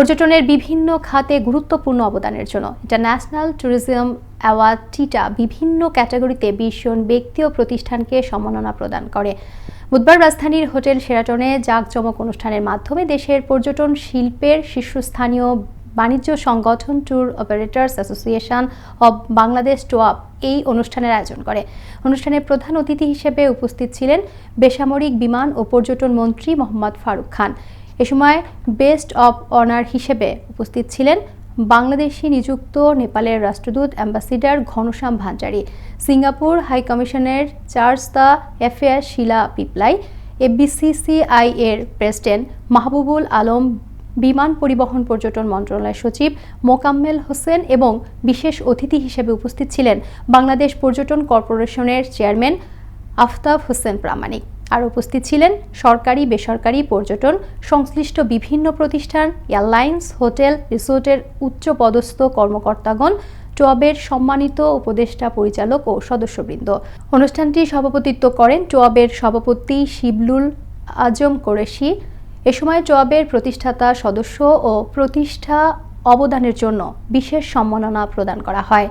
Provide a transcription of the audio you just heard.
পর্যটনের বিভিন্ন খাতে গুরুত্বপূর্ণ অবদানের জন্য। ইন্টারন্যাশনাল ট্যুরিজম অ্যাওয়ার্ড টিটা বিভিন্ন ক্যাটাগরিতে বিশ জন ব্যক্তি ও প্রতিষ্ঠানকে সম্মাননা প্রদান করে। বুধবার রাজধানীর হোটেল সেরাটনে জাঁকজমক অনুষ্ঠানের মাধ্যমে দেশের পর্যটন শিল্পের শীর্ষস্থানীয় বাণিজ্য সংগঠন tour operators association of Bangladesh TOAB এই অনুষ্ঠানের আয়োজন করে। অনুষ্ঠানে প্রধান অতিথি হিসেবে উপস্থিত ছিলেন বেসামরিক বিমান ও পর্যটন মন্ত্রী মোহাম্মদ ফারুক খান। এ সময় বেস্ট অব অনার হিসেবে উপস্থিত ছিলেন বাংলাদেশি নিযুক্ত নেপালের রাষ্ট্রদূত অ্যাম্বাসিডার ঘনশ্যাম ভান্ডারী সিঙ্গাপুর হাই কমিশনের charge the affair Shila Piplai FBCCI এর প্রেসিডেন্ট মাহবুবুল আলম, বিমান পরিবহন পর্যটন মন্ত্রণালয় সচিব মোকাম্মেল হোসেন এবং বিশেষ অতিথি হিসেবে উপস্থিত ছিলেন বাংলাদেশ পর্যটন কর্পোরেশনের চেয়ারম্যান আফতাব হোসেন প্রামাণিক। আর উপস্থিত ছিলেন সরকারি, বেসরকারি পর্যটন, সংশ্লিষ্ট বিভিন্ন প্রতিষ্ঠান, এয়ারলাইন্স, হোটেল, রিসোর্টের উচ্চপদস্থ কর্মকর্তাগণ, টোয়াবের সম্মানিত উপদেষ্টা পরিচালক ও সদস্যবৃন্দ। অনুষ্ঠানটি সভাপতিত্ব করেন টোয়াবের সভাপতি শিবলুল আজম কোরেশি। এ সময় টোয়াবের প্রতিষ্ঠাতা, সদস্য ও প্রতিষ্ঠা অবদানের জন্য বিশেষ সম্মাননা প্রদান করা হয়।